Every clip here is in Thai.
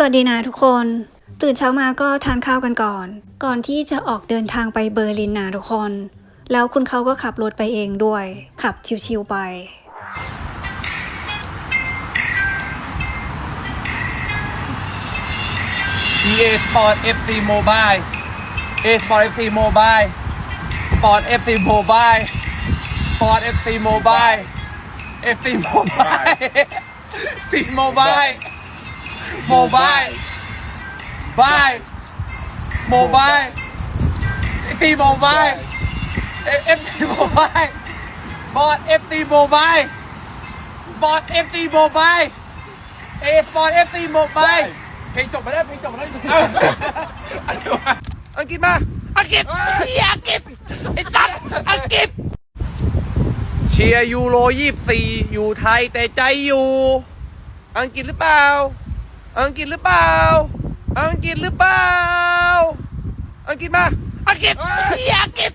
สวัสดีนะทุกคน ตื่นเช้ามาก็ทานข้าวกันก่อน ก่อนที่จะออกเดินทางไปเบอร์ลินนะทุกคน แล้วคุณเขาก็ขับรถไปเองด้วย ขับชิวๆไป EA Sport FC Mobile EA Sport FC Mobile Sport FC Mobile Sport FC Mobile FC Mobile C Mobile Mobile Bye Mobile FC Mobile FC Mobile Sport FC Mobile Sport FC Mobile A Sport FC Mobile เพลงจบไปแล้วเพลงจบไปแล้วอังกฤษมาอังกฤษเฮียอังกฤษไอ้ตัดอังกฤษเชียร์ยูโรยี่สี่อยู่ไทยแต่ใจอยู่ อังกฤษหรือเปล่า อังกฤษหรือเปล่า อังกฤษหรือเปล่า อังกฤษมา อังกฤษเฮียอังกฤษ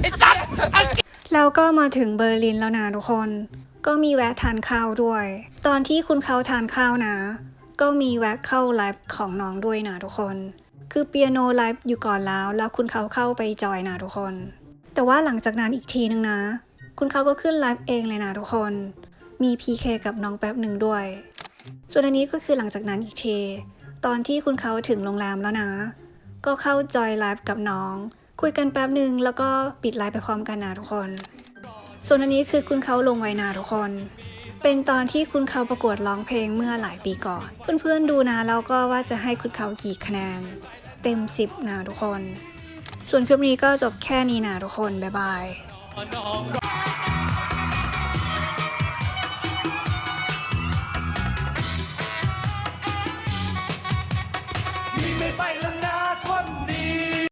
ไอ้ตัดอังกฤษแล้วก็มาถึงเบอร์ลินแล้วนะทุกคน ก็มีแวะทานข้าวด้วย ตอนที่คุณเขาทานข้าวนะ ก็มีแวะเข้าไลฟ์ของน้องด้วยนะทุกคน คือเปียโนไลฟ์อยู่ก่อนแล้ว แล้วคุณเขาเข้าไปจอยนะทุกคน แต่ว่าหลังจากนั้นอีกทีนึงนะ คุณเขาก็ขึ้นไลฟ์เองเลยนะทุกคน มี PK กับน้องแป๊บหนึ่งด้วย ส่วนอันนี้ก็คือหลังจากนั้นอีกทีตอนที่คุณเขาถึงโรงแรมแล้วนะ ก็เข้าจอยไลฟ์กับน้อง คุยกันแป๊บหนึ่งแล้วก็ปิดไลฟ์ไปพร้อมกันนะทุกคน ส่วนอันนี้คือคุณเขาลงไวนาทุกคน เป็นตอนที่คุณเขาประกวดร้องเพลงเมื่อหลายปีก่อน เพื่อนๆดูนะแล้วก็ว่าจะให้คุณเขากี่คะแนน เต็ม 10นะทุกคน ส่วนคลิปนี้ก็จบแค่นี้นะทุกคนบ๊ายบาย bailan